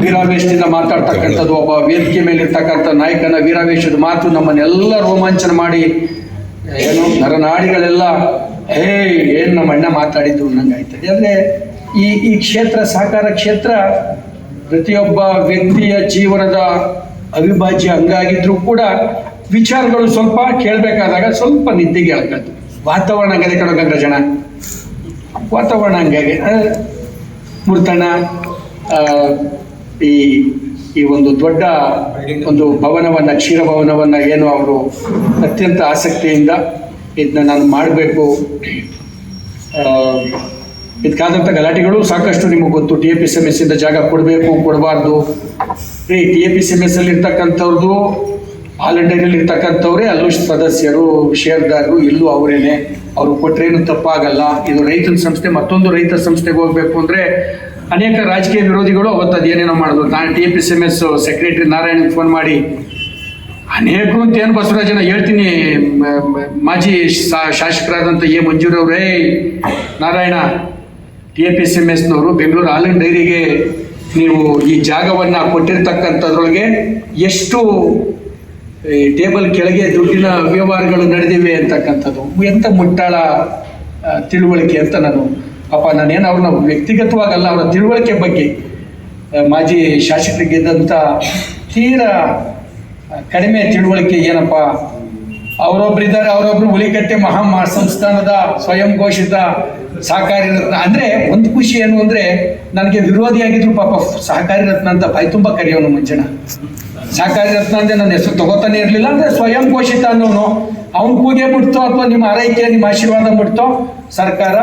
ವೀರಾವೇಶದಿಂದ ಮಾತಾಡ್ತಕ್ಕಂಥದ್ದು ಒಬ್ಬ ವೇದಿಕೆ ಮೇಲೆ ಇರ್ತಕ್ಕಂಥ ನಾಯಕನ ವೀರಾವೇಶದ ಮಾತು ನಮ್ಮನ್ನೆಲ್ಲ ರೋಮಾಂಚನ ಮಾಡಿ ಏನು ನರನಾಡಿಗಳೆಲ್ಲ ಹೇ ಏನು ನಮ್ಮ ಅಣ್ಣ ಮಾತಾಡಿದ್ದು ನಂಗಾಯ್ತದೆ ಅಂದರೆ ಈ ಈ ಕ್ಷೇತ್ರ ಸಹಕಾರ ಕ್ಷೇತ್ರ ಪ್ರತಿಯೊಬ್ಬ ವ್ಯಕ್ತಿಯ ಜೀವನದ ಅವಿಭಾಜ್ಯ ಅಂಗ ಅಂಗಾಗಿದ್ರೂ ಕೂಡ ವಿಚಾರಗಳು ಸ್ವಲ್ಪ ಕೇಳಬೇಕಾದಾಗ ಸ್ವಲ್ಪ ನಿದ್ದೆಗೆ ಹಾಕದ್ದು ವಾತಾವರಣ ಹಂಗದೆ ಕಣಗಂಗ ಜನ. ವಾತಾವರಣ ಹಂಗಾಗಿ ಮೂರ್ತಣ್ಣ ಈ ಈ ಒಂದು ದೊಡ್ಡ ಒಂದು ಭವನವನ್ನು ಕ್ಷೀರ ಭವನವನ್ನು ಏನು ಅವರು ಅತ್ಯಂತ ಆಸಕ್ತಿಯಿಂದ ಇದನ್ನ ನಾನು ಮಾಡಬೇಕು. ಇದಕ್ಕಾದಂಥ ಗಲಾಟೆಗಳು ಸಾಕಷ್ಟು ನಿಮಗೆ ಗೊತ್ತು. T A P C M S ಇಂದ ಜಾಗ ಕೊಡಬೇಕು, ಕೊಡಬಾರ್ದು. ಏ T A P C M S ಅಲ್ಲಿ ಇರ್ತಕ್ಕಂಥವ್ರದ್ದು ಹಾಲಂಡೇರಿಯಲ್ಲಿ ಇರ್ತಕ್ಕಂಥವ್ರೇ ಅಲ್ಲೂ ಸದಸ್ಯರು ಷೇರ್ದಾರರು ಇಲ್ಲೂ ಅವರೇನೆ. ಅವ್ರು ಕೊಟ್ರೇನು ತಪ್ಪಾಗಲ್ಲ. ಇದು ರೈತನ ಸಂಸ್ಥೆ, ಮತ್ತೊಂದು ರೈತ ಸಂಸ್ಥೆಗೆ ಹೋಗ್ಬೇಕು ಅಂದ್ರೆ ಅನೇಕ ರಾಜಕೀಯ ವಿರೋಧಿಗಳು ಅವತ್ತು ಅದೇನೇನೋ ಮಾಡಿದ್ರು ನಾನು T P C M S secretary Narayan phone ಮಾಡಿ, ಅನೇಕರು ಅಂತ ಏನು ಬಸವರಾಜನ ಹೇಳ್ತೀನಿ. ಮಾಜಿ ಶಾಸಕರಾದಂಥ A ಮಂಜೂರವ್ರೇ Narayana, T A P C M ಎಸ್ನವರು Bengaluru ಹಾಲಿನ ಡೈರಿಗೆ ನೀವು ಈ ಜಾಗವನ್ನು ಕೊಟ್ಟಿರ್ತಕ್ಕಂಥದ್ರೊಳಗೆ ಎಷ್ಟು ಈ ಟೇಬಲ್ ಕೆಳಗೆ ದುಡ್ಡಿನ ವ್ಯವಹಾರಗಳು ನಡೆದಿವೆ ಅಂತಕ್ಕಂಥದ್ದು. ಎಂಥ ಮುಟ್ಟಾಳ ತಿಳುವಳಿಕೆ ಅಂತ ನಾನು, ಪಾಪ ನಾನೇನು ಅವ್ರನ್ನ ವ್ಯಕ್ತಿಗತವಾಗಲ್ಲ, ಅವರ ತಿಳುವಳಿಕೆ ಬಗ್ಗೆ ಮಾಜಿ ಶಾಸಕರಿಗಿದ್ದಂಥ ತೀರಾ ಕಡಿಮೆ ತಿಳುವಳಿಕೆ ಏನಪ್ಪ ಅವರೊಬ್ಬರಿದ್ದಾರೆ ಅವರೊಬ್ರು ಹುಲಿಕಟ್ಟೆ ಮಹಾ ಸಂಸ್ಥಾನದ ಸ್ವಯಂ ಘೋಷಿತ ಸಹಕಾರಿ ರತ್ನ. ಅಂದ್ರೆ ಒಂದು ಖುಷಿ ಏನು ಅಂದ್ರೆ ನನಗೆ ವಿರೋಧಿಯಾಗಿದ್ರು ಪಾಪ ಸಹಕಾರಿ ರತ್ನ ಅಂತ ಬಾಯಿ ತುಂಬ ಕರೆಯೋನು ಮುಂಚೆನ ಸಹಕಾರಿ ರತ್ನ ಅಂದ್ರೆ ನನ್ನ ಹೆಸರು ತಗೋತಾನೆ ಇರಲಿಲ್ಲ ಅಂದ್ರೆ ಸ್ವಯಂ ಘೋಷಿತ ಅನ್ನೋನು. ಅವ್ನು ಕೂಗೆ ಬಿಡ್ತೋ ಅಥವಾ ನಿಮ್ಮ ಆರೈಕೆ, ನಿಮ್ಮ ಆಶೀರ್ವಾದ ಬಿಡ್ತೋ, ಸರ್ಕಾರ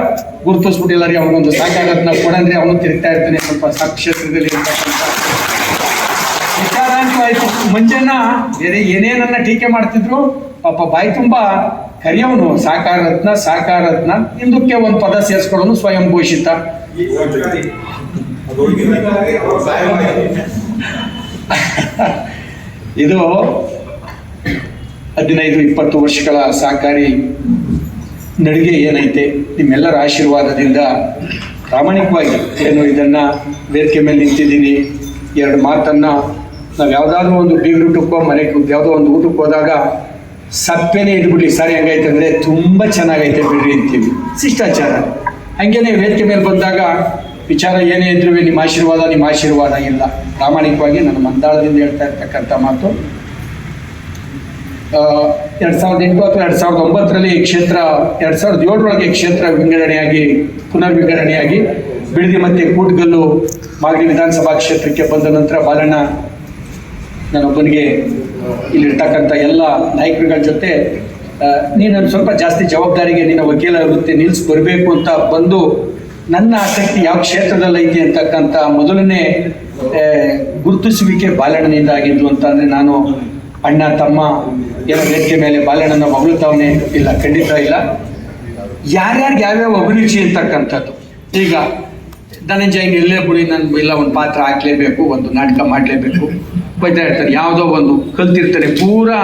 ಗುರುತಿಸ್ಬಿಟ್ಟಿಲ್ಲ ರೀ ಅವನೊಂದು ಸಹಕಾರಿ ರತ್ನ ಕೊಡಂದ್ರೆ ಅವನು ತಿರುಗ್ತಾ ಇರ್ತಾನೆ ಸ್ವಲ್ಪ ಸಾಕ್ಷೇತ್ರದಲ್ಲಿ ಬೇರೆ ಏನೇನನ್ನ ಟೀಕೆ ಮಾಡ್ತಿದ್ರು, ಪಾಪ ಬಾಯಿ ತುಂಬಾ ಕರಿಯವನು. ಸಾಕಾರ ರತ್ನ ಸಾಕಾರ ರತ್ನ, ಹಿಂದಕ್ಕೆ ಒಂದು ಪದ ಸೇರಿಸ್ಕೊಳ್ಳೋನು ಸ್ವಯಂ ಘೋಷಿತ ಇದು ಹದಿನೈದು, ಇಪ್ಪತ್ತು ವರ್ಷಗಳ ಸಹಕಾರಿ ನಡಿಗೆ ಏನೈತೆ? ನಿಮ್ಮೆಲ್ಲರ ಆಶೀರ್ವಾದದಿಂದ ಪ್ರಾಮಾಣಿಕವಾಗಿ ಏನು ಇದನ್ನ ವೇದಿಕೆ ಮೇಲೆ ನಿಂತಿದ್ದೀನಿ. ಎರಡು ಮಾತನ್ನ ನಾವು ಯಾವುದಾದ್ರೂ ಒಂದು ಬೀಗರೂಟಕ್ಕೋ ಮನೆಗೆ ಯಾವುದೋ ಒಂದು ಊಟಕ್ಕೆ ಹೋದಾಗ ಸಪ್ಪೆನೇ ಇದ್ಬಿಡಿ ಸರಿ ಹಂಗೈತೆ ಅಂದರೆ ತುಂಬ ಚೆನ್ನಾಗೈತೆ ಬಿಡ್ರಿ ಅಂತೀವಿ. ಶಿಷ್ಟಾಚಾರ. ಹಂಗೇನೆ ವೇದಿಕೆ ಮೇಲೆ ಬಂದಾಗ ವಿಚಾರ ಏನೇ ಇದ್ರೂ ನಿಮ್ಮ ಆಶೀರ್ವಾದ ನಿಮ್ಮ ಆಶೀರ್ವಾದ ಇಲ್ಲ. ಪ್ರಾಮಾಣಿಕವಾಗಿ ನನ್ನ ಮಂದಾಳದಿಂದ ಹೇಳ್ತಾ ಇರ್ತಕ್ಕಂಥ ಮಾತು. ಎರಡು ಸಾವಿರದ ಎಂಟು ಅಥವಾ ಎರಡು ಸಾವಿರದ ಒಂಬತ್ತರಲ್ಲಿ ಕ್ಷೇತ್ರ, ಎರಡು ಸಾವಿರದ ಏಳರೊಳಗೆ ಕ್ಷೇತ್ರ ವಿಂಗಡಣೆಯಾಗಿ ಪುನರ್ ವಿಂಗಡಣೆಯಾಗಿ ಬಿಡದಿ ಮತ್ತು ಕೂಟ್ಗಲ್ಲು ಮಾಗಡಿ ವಿಧಾನಸಭಾ ಕ್ಷೇತ್ರಕ್ಕೆ ಬಂದ ನಂತರ ಬಾಲಣ್ಣ ನಾನೊಬ್ಬನಿಗೆ ಇಲ್ಲಿರ್ತಕ್ಕಂಥ ಎಲ್ಲ ನಾಯಕರುಗಳ ಜೊತೆ ನೀನು ಸ್ವಲ್ಪ ಜಾಸ್ತಿ ಜವಾಬ್ದಾರಿಗೆ ನಿನ್ನ ವಕೀಲ ವೃತ್ತಿ ನಿಲ್ಸ್ ಬರಬೇಕು ಅಂತ ಬಂದು ನನ್ನ ಆಸಕ್ತಿ ಯಾವ ಕ್ಷೇತ್ರದಲ್ಲಿ ಐತಿ ಅಂತಕ್ಕಂಥ ಮೊದಲನೇ ಗುರುತಿಸುವಿಕೆ ಬಾಲಣ್ಣನಿಂದ ಆಗಿದ್ದು ಅಂತ ಅಂದರೆ ನಾನು ಅಣ್ಣ, ತಮ್ಮ ಎಲ್ಲ ವೇದಿಕೆ ಮೇಲೆ ಬಾಲಣ್ಣನ ಹೊಗಳುತ್ತವನೇ ಇಲ್ಲ, ಖಂಡಿತ ಇಲ್ಲ. ಯಾರ್ಯಾರಿಗೆ ಯಾವ್ಯಾವ ಅಭಿರುಚಿ ಅಂತಕ್ಕಂಥದ್ದು? ಈಗ ಧನಂಜಯ ಇಲ್ಲೇ ಬಿಡಿ ನನ್ನ ಇಲ್ಲ, ಒಂದು ಪಾತ್ರ ಹಾಕ್ಲೇಬೇಕು, ಒಂದು ನಾಟಕ ಮಾಡಲೇಬೇಕು. ಬೈತಾ ಇರ್ತಾರೆ. ಯಾವುದೋ ಒಂದು ಕಲ್ತಿರ್ತಾರೆ. ಪೂರಾ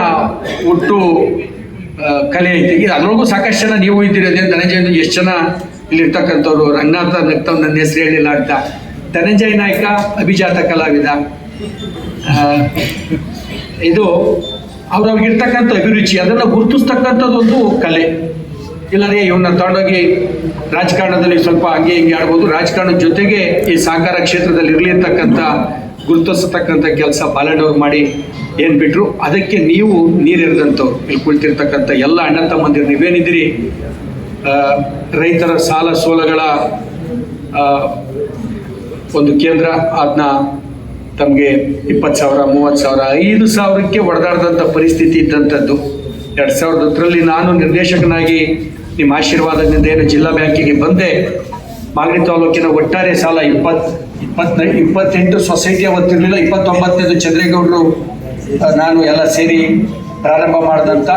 ಒಟ್ಟು ಕಲೆ ಐತಿ. ಇದು ಅದ್ರೊಳಗೂ ಸಾಕಷ್ಟು ಜನ ನೀವು ಇದ್ದೀರಿ ಅದೇ ಧನಂಜಯ್ ಎಷ್ಟು ಜನ ಇಲ್ಲಿರ್ತಕ್ಕಂಥವ್ರು ರಂಗನಾಥ ನಗ್ತಾವ್ ನನ್ನ ಹೆಸರು ಹೇಳಿಲ್ಲ ಅಂತ. ಧನಂಜಯ ನಾಯಕ, ಅಭಿಜಾತ ಕಲಾವಿದ. ಇದು ಅವ್ರವ್ರಿಗಿರ್ತಕ್ಕಂಥ ಅಭಿರುಚಿ, ಅದನ್ನು ಗುರುತಿಸ್ತಕ್ಕಂಥದ್ದೊಂದು ಕಲೆ. ಇಲ್ಲದೆ ಇವನ್ನ ತಗೊಂಡೋಗಿ ರಾಜಕಾರಣದಲ್ಲಿ ಸ್ವಲ್ಪ ಹಂಗೆ ಹಿಂಗೆ ಆಡ್ಬೋದು. ರಾಜಕಾರಣದ ಜೊತೆಗೆ ಈ ಸಹಕಾರ ಕ್ಷೇತ್ರದಲ್ಲಿ ಇರಲಿರ್ತಕ್ಕಂಥ ಗುರುತಿಸ್ತಕ್ಕಂಥ ಕೆಲಸ ಬಾಲಣ್ಣವ್ರು ಮಾಡಿ ಏನು ಬಿಟ್ಟರು ಅದಕ್ಕೆ ನೀವು ನೀರೆರೆದಂಥವ್ರು. ಇಲ್ಲಿ ಕುಳಿತಿರ್ತಕ್ಕಂಥ ಎಲ್ಲ ಅಣ್ಣ ತಮ್ಮಂದಿರು, ನೀವೇನಿದ್ದೀರಿ? ರೈತರ ಸಾಲ ಸೋಲಗಳ ಒಂದು ಕೇಂದ್ರ ಅದನ್ನ ತಮಗೆ ಇಪ್ಪತ್ತು ಸಾವಿರ, ಮೂವತ್ತು ಸಾವಿರ, ಐದು ಸಾವಿರಕ್ಕೆ ಹೊಡೆದಾಡ್ದಂಥ ಪರಿಸ್ಥಿತಿ ಇದ್ದಂಥದ್ದು. ಎರಡು ಸಾವಿರದ ಹತ್ತರಲ್ಲಿ ನಾನು ನಿರ್ದೇಶಕನಾಗಿ ನಿಮ್ಮ ಆಶೀರ್ವಾದದಿಂದ ಏನು ಜಿಲ್ಲಾ ಬ್ಯಾಂಕಿಗೆ ಬಂದೆ, ಮಾಗಡಿ ತಾಲೂಕಿನ ಒಟ್ಟಾರೆ ಸಾಲ ಇಪ್ಪತ್ ಇಪ್ಪತ್ತ, ಇಪ್ಪತ್ತೆಂಟು ಸೊಸೈಟಿ ಅವತ್ತಿರಲಿಲ್ಲ ಇಪ್ಪತ್ತೊಂಬತ್ತನೇದು ಚಂದ್ರೇಗೌಡರು ನಾನು ಎಲ್ಲ ಸೇರಿ ಪ್ರಾರಂಭ ಮಾಡಿದಂಥ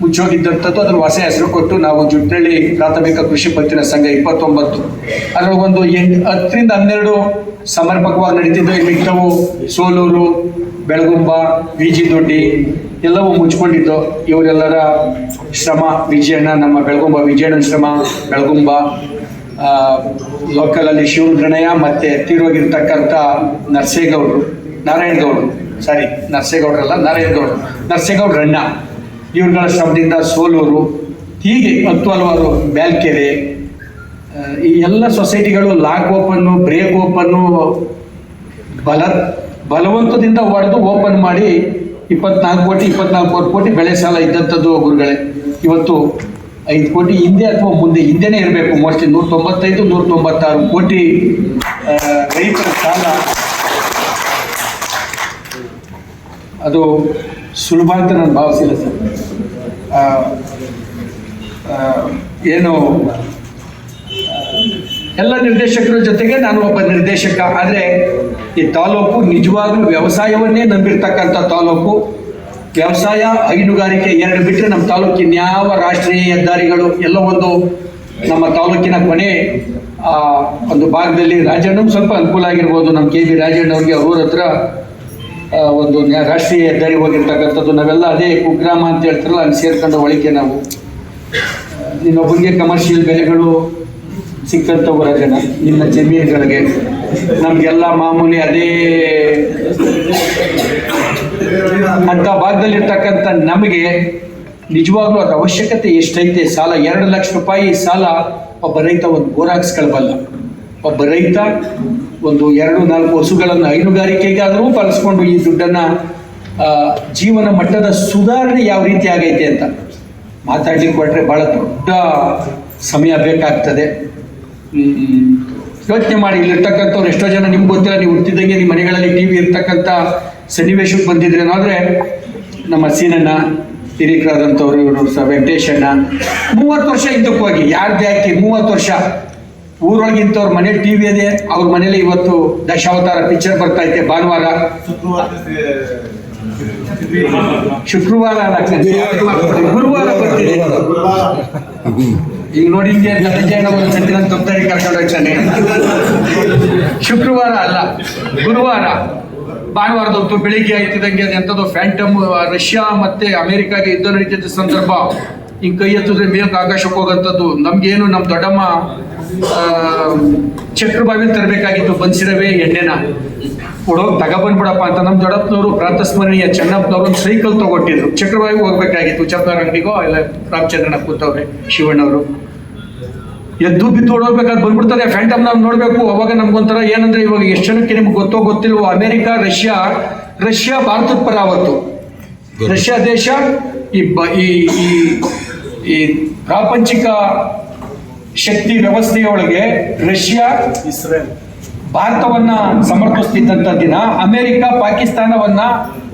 ಮುಚ್ಚೋಗಿದ್ದಂಥದ್ದು ಅದನ್ನು ಹೊಸ ಹೆಸರು ಕೊಟ್ಟು ನಾವು ಜುಟ್ಟಳ್ಳಿ ಪ್ರಾಥಮಿಕ ಕೃಷಿ ಪತ್ತಿನ ಸಂಘ ಇಪ್ಪತ್ತೊಂಬತ್ತು. ಒಂದು ಎಂಟು, ಹತ್ತರಿಂದ ಹನ್ನೆರಡು ಸಮರ್ಪಕವಾಗಿ ನಡೀತಿದ್ದವು ಮಿಕ್ಕವು ಸೋಲೂರು, ಬೆಳಗುಂಬ ವಿಜಿದೊಡ್ಡಿ ಎಲ್ಲವೂ ಮುಚ್ಕೊಂಡಿದ್ದು. ಇವರೆಲ್ಲರ ಶ್ರಮ, ವಿಜಯಣ್ಣ, ನಮ್ಮ ಬೆಳಗುಂಬ, ವಿಜಯಣ್ಣನ ಶ್ರಮ, ಬೆಳಗುಂಬ ಲೋಕಲಲ್ಲಿ ಮತ್ತೆ ಮತ್ತು ತೀರೋಗಿರ್ತಕ್ಕಂಥ ನರಸೇಗೌಡರು ನಾರಾಯಣಗೌಡರು. ಸಾರಿ ನರಸೇಗೌಡರಲ್ಲ ನಾರಾಯಣಗೌಡರು. ನರಸೇಗೌಡರಣ್ಣ ಇವ್ರುಗಳ ಶ್ರಮದಿಂದ ಸೋಲೂರು. ಹೀಗೆ ಹತ್ತು ಹಲವಾರು ಬ್ಯಾಲ್ಕೆರೆ ಈ ಎಲ್ಲ ಸೊಸೈಟಿಗಳು ಲಾಕ್ ಓಪನ್ನು, ಬ್ರೇಕ್ ಓಪನ್ನು, ಬಲ, ಬಲವಂತದಿಂದ ಹೊಡೆದು ಓಪನ್ ಮಾಡಿ ಇಪ್ಪತ್ನಾಲ್ಕು ಕೋಟಿ ಇಪ್ಪತ್ನಾಲ್ಕು ಕೋಟಿ ಬೆಳೆ ಸಾಲ ಇದ್ದಂಥದ್ದು ಗುರುಗಳೇ. ಇವತ್ತು ಐದು ಕೋಟಿ ಹಿಂದೆ ಅಥವಾ ಮುಂದೆ, ಹಿಂದೆನೇ ಇರಬೇಕು. ಮೋಸ್ಟ್ಲಿ ನೂರ ತೊಂಬತ್ತೈದು ನೂರ ತೊಂಬತ್ತಾರು ಕೋಟಿ ರೈತರ ಸಾಲ. ಅದು ಸುಲಭ ಅಂತ ನಾನು ಭಾವಿಸಿಲ್ಲ ಸರ್. ಏನು, ಎಲ್ಲ ನಿರ್ದೇಶಕರ ಜೊತೆಗೆ ನಾನು ಒಬ್ಬ ನಿರ್ದೇಶಕ. ಆದರೆ ಈ ತಾಲೂಕು ನಿಜವಾಗ್ಲೂ ವ್ಯವಸಾಯವನ್ನೇ ನಂಬಿರ್ತಕ್ಕಂಥ ತಾಲೂಕು. ವ್ಯವಸಾಯ ಹೈನುಗಾರಿಕೆ ಎರಡು ಬಿಟ್ಟರೆ ನಮ್ಮ ತಾಲೂಕಿನ ಯಾವ ರಾಷ್ಟ್ರೀಯ ಹೆದ್ದಾರಿಗಳು ಎಲ್ಲ ಒಂದು ನಮ್ಮ ತಾಲೂಕಿನ ಕೊನೆ ಆ, ಒಂದು ಭಾಗದಲ್ಲಿ ರಾಜಣ್ಣ ಸ್ವಲ್ಪ ಅನುಕೂಲ ಆಗಿರ್ಬೋದು. ನಮ್ಮ ಕೆ ಬಿ ರಾಜಣ್ಣವ್ರಿಗೆ ಅವ್ರ ಹತ್ರ ಒಂದು ರಾಷ್ಟ್ರೀಯ ಹೆದ್ದಾರಿ ಹೋಗಿರ್ತಕ್ಕಂಥದ್ದು. ನಾವೆಲ್ಲ ಅದೇ ಕುಗ್ರಾಮ ಅಂತ ಹೇಳ್ತಾರಲ್ಲ ಅಲ್ಲಿ ಸೇರ್ಕೊಂಡು ಒಳಿಕೆ ನಾವು. ಇನ್ನೊಬ್ಬರಿಗೆ ಕಮರ್ಷಿಯಲ್ ಬೆಲೆಗಳು ಸಿಕ್ಕಂಥವು ಜನ ನಿನ್ನ ಜಮೀನುಗಳಿಗೆ ನಮಗೆಲ್ಲ ಮಾಮೂಲಿ ಅದೇ ಅಂತ ಭಾಗದಲ್ಲಿರ್ತಕ್ಕಂಥ ನಮಗೆ ನಿಜವಾಗ್ಲೂ ಅದ್ರ ಅವಶ್ಯಕತೆ ಎಷ್ಟೈತೆ? ಸಾಲ ಎರಡು ಲಕ್ಷ ರೂಪಾಯಿ ಸಾಲ ಒಬ್ಬ ರೈತ ಒಂದು ಬೋರ್ ಹಾಕ್ಸ್ಕೊಳ್ಬಲ್ಲ. ಒಬ್ಬ ರೈತ ಒಂದು ಎರಡು ನಾಲ್ಕು ಹಸುಗಳನ್ನು ಹೈನುಗಾರಿಕೆಗಾದರೂ ಬಳಸ್ಕೊಂಡು ಈ ದುಡ್ಡನ್ನು ಜೀವನ ಮಟ್ಟದ ಸುಧಾರಣೆ ಯಾವ ರೀತಿ ಆಗೈತೆ ಅಂತ ಮಾತಾಡ್ಲಿಕ್ಕೆ ಹೊರಟ್ರೆ ಭಾಳ ದೊಡ್ಡ ಸಮಯ ಬೇಕಾಗ್ತದೆ. ಯೋಚನೆ ಮಾಡಿ. ಇಲ್ಲಿರ್ತಕ್ಕಂಥವ್ರು ಎಷ್ಟೋ ಜನ ನಿಮ್ಗೆ ಗೊತ್ತಿಲ್ಲ. ನೀವು ಹುಟ್ಟಿದಂಗೆ ನಿಮ್ಮ ಮನೆಗಳಲ್ಲಿ ಟಿ ವಿ ಇರ್ತಕ್ಕಂಥ ಸನ್ನಿವೇಶಕ್ಕೆ ಬಂದಿದ್ರೆ ಆದರೆ ನಮ್ಮ ಸೀನಣ್ಣ, ಹಿರಿಕರಾದಂಥವ್ರು ಇವರು ಸಹ ವೆಂಕಟೇಶಣ್ಣ ಮೂವತ್ತು ವರ್ಷ ಇದ್ದಕ್ಕೋಗಿ ಯಾರ್ದು ಯಾಕೆ ಮೂವತ್ತು ವರ್ಷ. ಊರೊಳಗೆ ಇಂಥವ್ರ ಮನೇಲಿ ಟಿ ವಿ ಇದೆ ಅವ್ರ ಮನೇಲಿ ಇವತ್ತು ದಶಾವತಾರ ಪಿಕ್ಚರ್ ಬರ್ತಾ ಐತೆ ಭಾನುವಾರ. ಶುಕ್ರವಾರ ಗುರುವಾರ ಬರ್ತೀನಿ ಈಗ ನೋಡಿ ಶುಕ್ರವಾರ ಅಲ್ಲ, ಗುರುವಾರ. ಭಾನುವಾರದ ಹೊತ್ತು ಬೆಳಿಗ್ಗೆ ಆಯ್ತಿದಂಗೆ ಎಂಥದ್ದು ಫ್ಯಾಂಟಮ್ ರಷ್ಯಾ ಮತ್ತೆ ಅಮೆರಿಕಾಗೆ ಯುದ್ಧ ನಡೀತಿದ್ದ ಸಂದರ್ಭ. ಹಿಂಗೆ ಕೈ ಎತ್ತಿದ್ರೆ ಮೇಲಕ್ಕೆ ಆಕಾಶಕ್ಕೆ ಹೋಗಂಥದ್ದು. ನಮ್ಗೇನು ನಮ್ಮ ದೊಡ್ಡಮ್ಮ ಚಕ್ರ ಬಾವಿಲ್ ತರಬೇಕಾಗಿತ್ತು ಬನ್ಸಿರವೇ ಎಣ್ಣೆನ. ಕೊಡೋಗಿ ತಗೊಬಂದ್ಬಿಡಪ್ಪ ಅಂತ ನಮ್ಮ ದೊಡ್ಡಪ್ಪನವರು ಪ್ರಾತಸ್ಮರಣೀಯ ಚೆನ್ನಪ್ಪನವರು ಒಂದು ಸೈಕಲ್ ತಗೊಟ್ಟಿದ್ರು. ಚಕ್ರಬಾವಿಗೆ ಹೋಗ್ಬೇಕಾಗಿತ್ತು. ಚಂದ್ರ ಅಂಗಡಿಗೋ, ಇಲ್ಲ ರಾಮಚಂದ್ರನ ಕೂತವ್ರೆ, ಶಿವಣ್ಣವರು. ಎದ್ದು ಬಿದ್ದು ಓಡೋಗ್ಬೇಕಾದ್ರೆ ಬಂದ್ಬಿಡ್ತಾರೆ. ಫ್ಯಾಂಟಮ್ ನಾವು ನೋಡಬೇಕು. ಅವಾಗ ನಮ್ಗೊಂಥರ ಏನಂದ್ರೆ ಇವಾಗ ಎಷ್ಟು ಜನಕ್ಕೆ ನಿಮ್ಗೆ ಗೊತ್ತೋ ಗೊತ್ತಿಲ್ವೋ ಅಮೆರಿಕ ರಷ್ಯಾ ರಷ್ಯಾ ಭಾರತದ ಪರ ಅವತ್ತು ರಷ್ಯಾ ದೇಶ ಈ ಬ ಈ ಈ ಈ ಪ್ರಾಪಂಚಿಕ ಶಕ್ತಿ ವ್ಯವಸ್ಥೆಯೊಳಗೆ ರಷ್ಯಾ ಇಸ್ರೇಲ್. ಭಾರತವನ್ನ ಸಮರ್ಥಿಸ್ತಿದ್ದಂಥ ದಿನ, ಅಮೆರಿಕ, ಪಾಕಿಸ್ತಾನವನ್ನ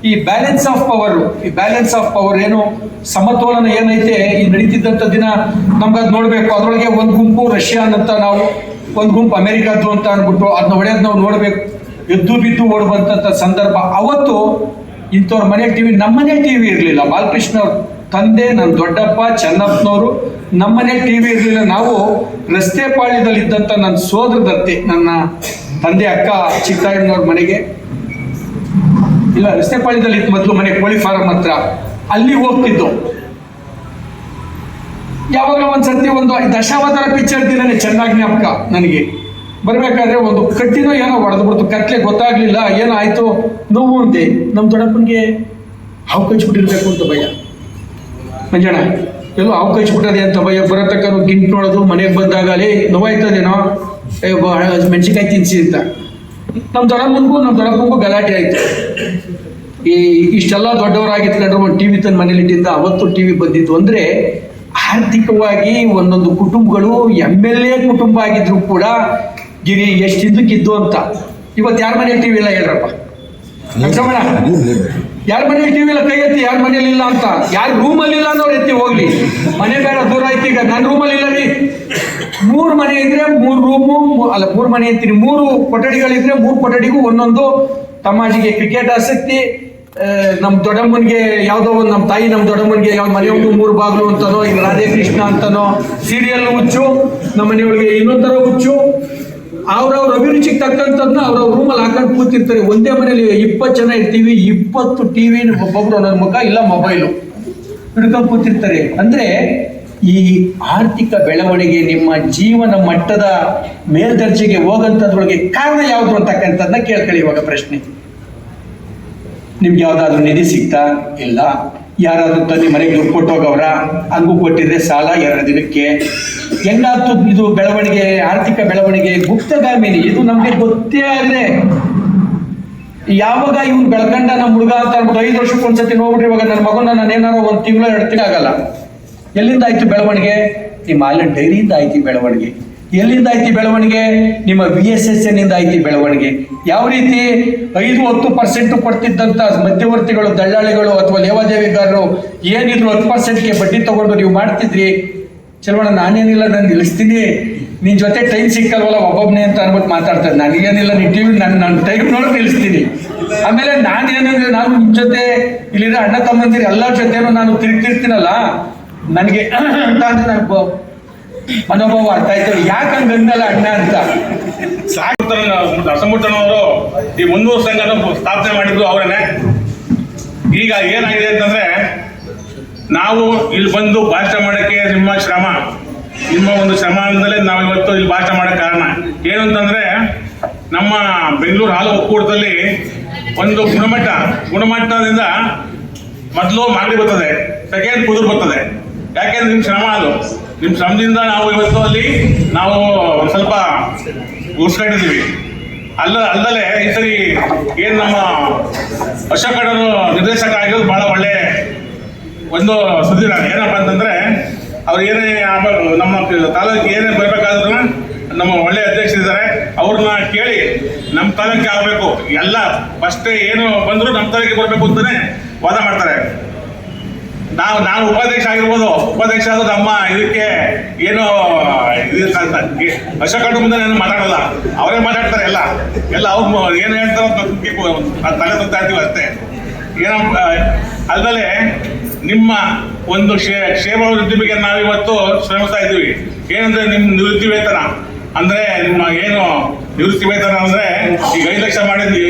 ಈ ಬ್ಯಾಲೆನ್ಸ್ ಆಫ್ ಪವರ್ ಈ ಬ್ಯಾಲೆನ್ಸ್ ಆಫ್ ಪವರ್ ಏನು ಸಮತೋಲನ ಏನೈತೆ ಈ ನಡೀತಿದ್ದಂಥ ದಿನ ನಮ್ಗೆ ಅದು ನೋಡಬೇಕು. ಅದರೊಳಗೆ ಒಂದು ಗುಂಪು ರಷ್ಯಾ ಅಂತ ನಾವು, ಒಂದು ಗುಂಪು ಅಮೆರಿಕದ್ದು ಅಂತ ಅಂದ್ಬಿಟ್ಟು ಅದನ್ನ ಹೊಡೆಯೋದು ನಾವು ನೋಡಬೇಕು. ಎದ್ದು ಬಿದ್ದು ಓಡುವಂಥ ಸಂದರ್ಭ. ಅವತ್ತು ಇಂಥವ್ರ ಮನೆ ಟಿವಿ ನಮ್ಮನೆ ಟಿವಿ ಇರಲಿಲ್ಲ. ಬಾಲಕೃಷ್ಣ ಅವ್ರ ತಂದೆ ನನ್ನ ದೊಡ್ಡಪ್ಪ, ಚೆನ್ನಪ್ಪನವರು ನಮ್ಮನೆ ಟಿವಿ ಇರಲಿಲ್ಲ. ನಾವು ರಸ್ತೆ ಪಾಳ್ಯದಲ್ಲಿದ್ದಂಥ ನನ್ನ ಸೋದರದತ್ತೆ ನನ್ನ ತಂದೆ ಅಕ್ಕ ಚಿಕ್ಕಯ್ಯನವ್ರ ಮನೆಗೆ. ಇಲ್ಲ ರಸ್ತೆ ಪಾಳ್ಯದಲ್ಲಿ ಇತ್ತು ಮೊದಲು ಮನೆ ಕೋಳಿ ಫಾರಂ ಹತ್ರ. ಅಲ್ಲಿ ಹೋಗ್ತಿದ್ದು. ಯಾವಾಗ ಒಂದ್ಸರ್ತಿ ಒಂದು ದಶಾವತಾರ ಪಿಕ್ಚರ್ ದಿನನೇ ಚೆನ್ನಾಗಿ ಜ್ಞಾಪಕ ನನಗೆ. ಬರಬೇಕಾದ್ರೆ ಒಂದು ಕಟ್ಟಿನೋ ಏನೋ ಹೊಡೆದ್ಬಿಡ್ತು. ಕತ್ಲೆ ಗೊತ್ತಾಗ್ಲಿಲ್ಲ, ಏನಾಯ್ತು? ನೋವು ಅಂತೆ. ನಮ್ಮ ದೊಡ್ಡಪ್ಪನಿಗೆ ಹಾವು ಕಚ್ಬಿಟ್ಟಿರ್ಬೇಕು ಅಂತ ಭಯ. ಮಂಜಣ್ಣ, ಎಲ್ಲೋ ಹಾವು ಕಚ್ಬಿಟ್ಟದೆ ಅಂತ ಭಯ. ಬರತಕ್ಕ ಗಿಂಟ್ ನೋಡೋದು, ಮನೆಗೆ ಬಂದಾಗ ಅಲ್ಲಿ ನೋವಾಯ್ತದೇನೋ? ಏ ಮೆಣಸಿನ್ಕಾಯಿ ತಿನ್ಸಿ ಅಂತ. ನಮ್ಮ ದೊಡ್ಡಮ್ಮನಿಗೂ ನಮ್ಮ ದೊಡ್ಡಪ್ಪನಿಗೂ ಗಲಾಟೆ ಆಯ್ತು. ಈ ಇಷ್ಟೆಲ್ಲ ದೊಡ್ಡವರಾಗಿತ್ಕೊಂಡ್ರೆ ಒಂದು ಟಿ ವಿ ತನ್ನ ಮನೇಲಿ ಇಟ್ಟಿದ್ದ ಅವತ್ತು ಟಿ ವಿ ಬಂದಿತ್ತು ಅಂದರೆ ಆರ್ಥಿಕವಾಗಿ ಒಂದೊಂದು ಕುಟುಂಬಗಳು ಎಂ ಎಲ್ ಎ ಕುಟುಂಬ ಆಗಿದ್ರು ಕೂಡ ಗಿರಿ ಎಷ್ಟು ಹಿಂದಕ್ಕಿದ್ದು ಅಂತ. ಇವತ್ತು ಯಾರ ಮನೆ ಟಿ ವಿ ಇಲ್ಲ ಹೇಳ್ರಪ್ಪ? ಯಾರ ಮನೇಲಿ ಟಿವಿ ಇಲ್ಲ? ಕೈ ಎತ್ತಿ, ಯಾರ ಮನೇಲಿ ಇಲ್ಲ ಅಂತ? ಯಾರ ರೂಮಲ್ಲಿ ಇಲ್ಲ ಅನ್ನೋರು ಎತ್ತಿ ಹೋಗ್ಲಿ. ಮನೆ ಬೇಡ, ದೂರ ಆಯ್ತು ಈಗ. ನನ್ನ ರೂಮಲ್ಲಿ ಇಲ್ಲ ರೀ. ಮೂರು ಮನೆ ಇದ್ರೆ ಮೂರು ರೂಮು ಅಲ್ಲ, ಮೂರು ಮನೆ ಅಂತೀನಿ. ಮೂರು ಕೊಠಡಿಗಳಿದ್ರೆ ಮೂರು ಕೊಠಡಿಗೂ ಒಂದೊಂದು ತಮಾಷೆಗೆ ಕ್ರಿಕೆಟ್ ಆಸಕ್ತಿ ನಮ್ಮ ದೊಡ್ಡಮ್ಮನಿಗೆ ಯಾವುದೋ ಒಂದು ನಮ್ಮ ತಾಯಿ ನಮ್ಮ ದೊಡ್ಡಮ್ಮನಿಗೆ ಯಾವ ಮನೆಯೊಂದು ಮೂರು ಬಾಗಿಲು ಅಂತನೋ, ಈಗ ರಾಧೆ ಕೃಷ್ಣ ಅಂತನೋ ಸೀರಿಯಲ್ ಹುಚ್ಚು, ನಮ್ಮ ಮನೆಯೊಳಗೆ ಇನ್ನೊಂದರ ಹುಚ್ಚು. ಅವ್ರವ್ರ ಅಭಿರುಚಿಗೆ ತಕ್ಕಂಥದ್ನ ಅವ್ರವ್ರ ರೂಮಲ್ಲಿ ಹಾಕೊಂಡು ಕೂತಿರ್ತಾರೆ. ಒಂದೇ ಮನೇಲಿ ಇಪ್ಪತ್ತು ಜನ ಇರ್ತೀವಿ. ಇಪ್ಪತ್ತು ಟಿವಿ ಒಬ್ಬೊಬ್ರು ನನ್ನ ಮುಖ, ಇಲ್ಲ ಮೊಬೈಲು ಹಿಡ್ಕೊಂಡು ಕೂತಿರ್ತಾರೆ. ಅಂದ್ರೆ ಈ ಆರ್ಥಿಕ ಬೆಳವಣಿಗೆ ನಿಮ್ಮ ಜೀವನ ಮಟ್ಟದ ಮೇಲ್ದರ್ಜೆಗೆ ಹೋಗಂತದ್ರೊಳಗೆ ಕಾರಣ ಯಾವುದು ಅಂತಕ್ಕಂಥದ್ದನ್ನ ಕೇಳ್ಕೊಳ್ಳಿ ಇವಾಗ ಪ್ರಶ್ನೆ. ನಿಮ್ಗೆ ಯಾವುದಾದ್ರೂ ನಿಧಿ ಸಿಗ್ತಾ? ಇಲ್ಲ. ಯಾರಾದ್ರೂ ತಂದು ಮನೆಗೆ ದುಡ್ಡು ಕೊಟ್ಟೋಗವ್ರ, ಹಂಗೂ ಕೊಟ್ಟಿದ್ರೆ ಸಾಲ ಎರಡು ದಿನಕ್ಕೆ. ಹೆಂಗಾಯ್ತು ಇದು ಬೆಳವಣಿಗೆ, ಆರ್ಥಿಕ ಬೆಳವಣಿಗೆ ಗುಪ್ತಗಾಮಿನಿ ಇದು ನಮಗೆ ಗೊತ್ತೇ ಆಗದೆ. ಯಾವಾಗ ಇವ್ನು ಬೆಳ್ಕಂಡ ನಮ್ಮ ಹುಡುಗ ಅಂತ ಅನ್ಬಿಟ್ಟು ಐದು ವರ್ಷಕ್ಕೆ ಒಂದ್ಸತಿ ನೋಡ್ಬಿಟ್ರಿ ಇವಾಗ ನನ್ನ ಮಗನ ನಾನು ಏನಾರು ಒಂದು ತಿಂಗಳು, ಎರಡು ತಿಂಗಳು ಆಗಲ್ಲ. ಎಲ್ಲಿಂದ ಆಯ್ತು ಬೆಳವಣಿಗೆ? ನಿಮ್ಮ ಆಲಿನ ಡೈರಿಯಿಂದ ಆಯ್ತು ಬೆಳವಣಿಗೆ. ಎಲ್ಲಿಂದ ಐತಿ ಬೆಳವಣಿಗೆ? ನಿಮ್ಮ ವಿ ಎಸ್ ಎಸ್ ಎನ್ ಇಂದ ಐತಿ ಬೆಳವಣಿಗೆ? ಯಾವ ರೀತಿ ಐದು ಹತ್ತು ಪರ್ಸೆಂಟ್ ಕೊಡ್ತಿದ್ದಂತ ಮಧ್ಯವರ್ತಿಗಳು ದಳ್ಳಾಳಿಗಳು ಅಥವಾ ಲೇವಾದೇವಿಗಾರರು ಏನಿದ್ರು ಹತ್ತು ಪರ್ಸೆಂಟ್ಗೆ ಬಡ್ಡಿ ತಗೊಂಡು ನೀವು ಮಾಡ್ತಿದ್ರಿ? ಚಲವಣ ನಾನೇನಿಲ್ಲ, ನಾನು ನಿಲ್ಲಿಸ್ತೀನಿ. ನಿನ್ ಜೊತೆ ಟೈಮ್ ಸಿಕ್ಕಲ್ವಲ್ಲ ಒಬ್ಬೊಬ್ಬನೇ ಅಂತ ಅನ್ಬಿಟ್ಟು ಮಾತಾಡ್ತಾರೆ. ನನಗೇನಿಲ್ಲ, ನೀನ್ ಟಿವಿ ನನ್ನ ನನ್ನ ಟೈಮ್ ನೋಡಿ, ನಿಲ್ಲಿಸ್ತೀನಿ. ಆಮೇಲೆ ನಾನು ಏನಂದ್ರೆ ನಾನು ನಿಮ್ಮ ಜೊತೆ ಇಲ್ಲಿರೋ ಅಣ್ಣ ತಮ್ಮಂದಿರು ಎಲ್ಲರ ಜೊತೆನೂ ನಾನು ತಿರುಗ್ತಿರ್ತೀನಲ್ಲ? ನನಗೆ ಅಂತ ಅಂದ್ರೆ ನನಗೆ ಬ- ಮನೋಭಾವ ಅರ್ಥ ಆಯ್ತು. ಯಾಕೆ ಹಂಗ ಅಂದಲ್ಲ ಅಣ್ಣ ಅಂತ? ನರಸಮೂರ್ತನವರು ಈ ಮುನ್ನೂರು ಸಂಘನ ಸ್ಥಾಪನೆ ಮಾಡಿದ್ದು ಅವರನ್ನೇ ಈಗ ಏನಾಗಿದೆ ಅಂತಂದ್ರೆ, ನಾವು ಇಲ್ಲಿ ಬಂದು ಭಾಷಣ ಮಾಡಕ್ಕೆ ನಿಮ್ಮ ಶ್ರಮ. ನಿಮ್ಮ ಒಂದು ಶ್ರಮದಿಂದಲೇ ನಾವು ಇವತ್ತು ಇಲ್ಲಿ ಭಾಷಣ ಮಾಡೋ ಕಾರಣ. ಏನು ಅಂತಂದ್ರೆ, ನಮ್ಮ ಬೆಂಗಳೂರು ಹಾಲು ಒಕ್ಕೂಟದಲ್ಲಿ ಒಂದು ಗುಣಮಟ್ಟ, ಗುಣಮಟ್ಟದಿಂದ ಮೊದಲು ಮಾಡಿ ಬರ್ತದೆ. ಸೆಕೆಂಡ್ ಕುದುರು ಬರ್ತದೆ. ಯಾಕೆಂದ್ರೆ ನಿಮ್ಮ ಶ್ರಮ ಅದು. ನಿಮ್ಮ ಶ್ರಮದಿಂದ ನಾವು ಇವತ್ತು ಅಲ್ಲಿ ನಾವು ಒಂದು ಸ್ವಲ್ಪ ಉಳಿಸ್ಕೊಂಡಿದ್ದೀವಿ ಅಲ್ಲ, ಅಲ್ಲದೆ ಈ ಸರಿ ಏನು ನಮ್ಮ ಅಶೋಕಡರು ನಿರ್ದೇಶಕ ಆಗಿರೋದು ಬಹಳ ಒಳ್ಳೆ ಒಂದು ಸುದ್ದಿ ನಾನು. ಏನಪ್ಪ ಅಂತಂದ್ರೆ, ಅವ್ರು ಏನೇ ನಮ್ಮ ತಾಲೂಕಿಗೆ ಏನೇ ಬರಬೇಕಾದ್ರೂ ನಮ್ಮ ಒಳ್ಳೆ ಅಧ್ಯಕ್ಷರಿದ್ದಾರೆ. ಅವ್ರನ್ನ ಕೇಳಿ ನಮ್ಮ ತಾಲೂಕಿಗೆ ಆಗಬೇಕು. ಎಲ್ಲ, ಫಸ್ಟ್ ಏನು ಬಂದರೂ ನಮ್ಮ ತಾಲೂಕಿಗೆ ಬರಬೇಕು ಅಂತಾನೆ ವಾದ ಮಾಡ್ತಾರೆ. ನಾವು, ನಾನು ಉಪಾಧ್ಯಕ್ಷ ಆಗಿರ್ಬೋದು, ಉಪಾಧ್ಯಕ್ಷ ಅದು ನಮ್ಮ ಇದಕ್ಕೆ ಏನು ಇದು ಅಶೋಕ ಮುಂದೆ ನಾನು ಮಾತಾಡಲ್ಲ. ಅವರೇ ಮಾತಾಡ್ತಾರೆ ಎಲ್ಲ. ಎಲ್ಲ ಅವ್ರು ಏನು ಹೇಳ್ತಾರೋ ತಲೆ ತುತ್ತಾ ಇರ್ತೀವಿ ಅಷ್ಟೇ. ಏನ ಅಲ್ಲದೆ ನಿಮ್ಮ ಒಂದು ಶೇ ಕ್ಷೇಮ ವೃದ್ಧಿ ಬಗ್ಗೆ ನಾವಿವತ್ತು ಶ್ರಮಿಸ್ತಾ ಇದ್ದೀವಿ. ಏನಂದ್ರೆ ನಿಮ್ಮ ನಿವೃತ್ತಿ ವೇತನ. ಅಂದ್ರೆ ನಿಮ್ಮ ಏನು ನಿವೃತ್ತಿ ವೇತನ ಅಂದ್ರೆ ಈಗ ಐದು ಲಕ್ಷ ಮಾಡಿದ್ವಿ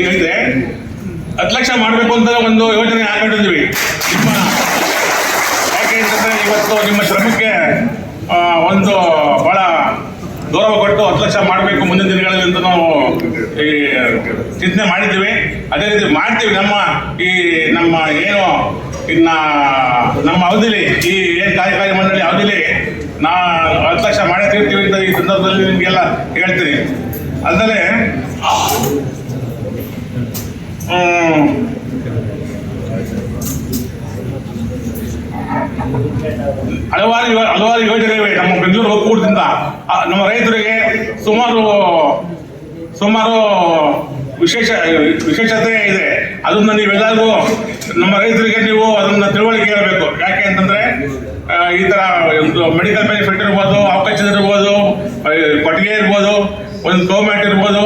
ಹತ್ತು ಲಕ್ಷ ಮಾಡಬೇಕು ಅಂತ ಒಂದು ಯೋಜನೆ ಹಾಕೊಂಡಿದ್ವಿ ನಿಮ್ಮ ಯಾಕೆ ಅಂತಂದ್ರೆ ಇವತ್ತು ನಿಮ್ಮ ಶ್ರಮಕ್ಕೆ ಒಂದು ಬಹಳ ಗೌರವ ಕೊಟ್ಟು ಹತ್ತು ಲಕ್ಷ ಮಾಡಬೇಕು ಮುಂದಿನ ದಿನಗಳಲ್ಲಿ ಅಂತ ನಾವು ಈ ಚಿಂತನೆ ಮಾಡಿದ್ದೀವಿ. ಅದೇ ರೀತಿ ಮಾಡ್ತೀವಿ ನಮ್ಮ ಈ ನಮ್ಮ ಏನು, ಇನ್ನ ನಮ್ಮ ಅವಧಿಲಿ, ಈ ಏನು ಕಾರ್ಯಕಾರಿ ಮಂಡಳಿ ಅವಧಿಲಿ ನಾ ಹತ್ತು ಲಕ್ಷ ಮಾಡೇ ತೀರ್ತೀವಿ ಅಂತ ಈ ಸಂದರ್ಭದಲ್ಲಿ ನಿಮಗೆಲ್ಲ ಹೇಳ್ತೀನಿ. ಅಲ್ಲದೆ ಹಲವಾರು ಹಲವಾರು ಯೋಜನೆಗಳಿವೆ ನಮ್ಮ ಬೆಂಗಳೂರು ಒಕ್ಕೂಟದಿಂದ. ನಮ್ಮ ರೈತರಿಗೆ ಸುಮಾರು ಸುಮಾರು ವಿಶೇಷ, ವಿಶೇಷತೆ ಇದೆ. ಅದನ್ನ ನೀವೆಲ್ಲರಿಗೂ ನಮ್ಮ ರೈತರಿಗೆ ನೀವು ಅದನ್ನ ತಿಳುವಳಿಕೆ ಇರಬೇಕು ಯಾಕೆ ಅಂತಂದ್ರೆ ಈ ತರ ಒಂದು ಮೆಡಿಕಲ್ ಬೆನಿಫಿಟ್ ಇರ್ಬೋದು, ಅವಕಾಶ ಇರ್ಬೋದು ಕೊಟ್ಟಿಗೆ ಇರ್ಬೋದು, ಒಂದು ಗೌರ್ಮೆಂಟ್ ಇರ್ಬೋದು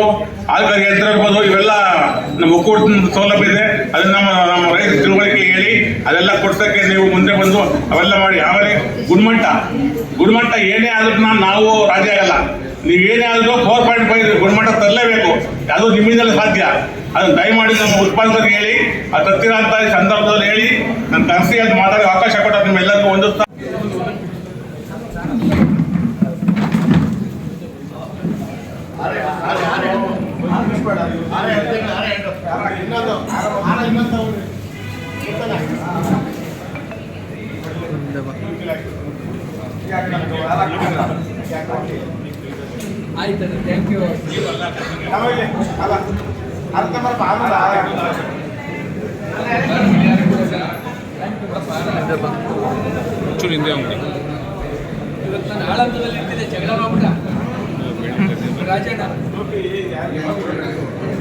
ಆಲ್ಕರ್ ಯಂತ್ರ ಇರ್ಬೋದು, ಇವೆಲ್ಲ ನಮ್ಮ ಒಕ್ಕೂಟದ ಸೌಲಭ್ಯ ಇದೆ. ಅದನ್ನ ನಮ್ಮ ನಮ್ಮ ರೈತ ತಿಳುವಳಿಕೆ ಹೇಳಿ ಕೊಡ್ಸಕ್ಕೆ ನೀವು ಮುಂದೆ ಬಂದು ಅವೆಲ್ಲ ಮಾಡಿ. ಆಮೇಲೆ ಗುಣಮಟ್ಟ. ಗುಣಮಟ್ಟ ಏನೇ ಆದ್ರೂ ನಾವು ರಾಜಿ ಆಗಲ್ಲ. ನೀವು ಏನೇ ಆದ್ರೂ ಫೋರ್ ಪಾಯಿಂಟ್ ಫೈವ್ ಗುಣಮಟ್ಟ ತರಲೇಬೇಕು. ಅದು ನಿಮ್ಮಿಂದಲೇ ಸಾಧ್ಯ. ಅದನ್ನ ದಯಮಾಡಿ ನಮ್ಮ ಉತ್ಪಾದಕರಿಗೆ ಹೇಳಿ, ಆ ತತ್ತಿರ ಅಂತ ಸಂದರ್ಭದಲ್ಲಿ ಹೇಳಿ, ನನ್ನ ಕನಸಿ ಅಂತ ಮಾತಾಡೋ ಅವಕಾಶ ಕೊಟ್ಟ ನಿಮ್ಮೆಲ್ಲರಿಗೂ ಒಂದು ಆಯ್ತು ಥ್ಯಾಂಕ್ ಯು ಇವತ್ತು ನಾನು ಆಳಂದದಲ್ಲಿ ಇರ್ತಿದ್ದೆ ಜಗಳ ಮಾಡ್ಬಿಟ್ಟ ರಾಜಣ್ಣ?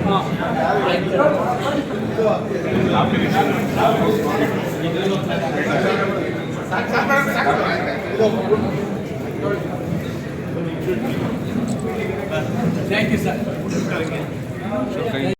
ಹಾಂ. Thank you sir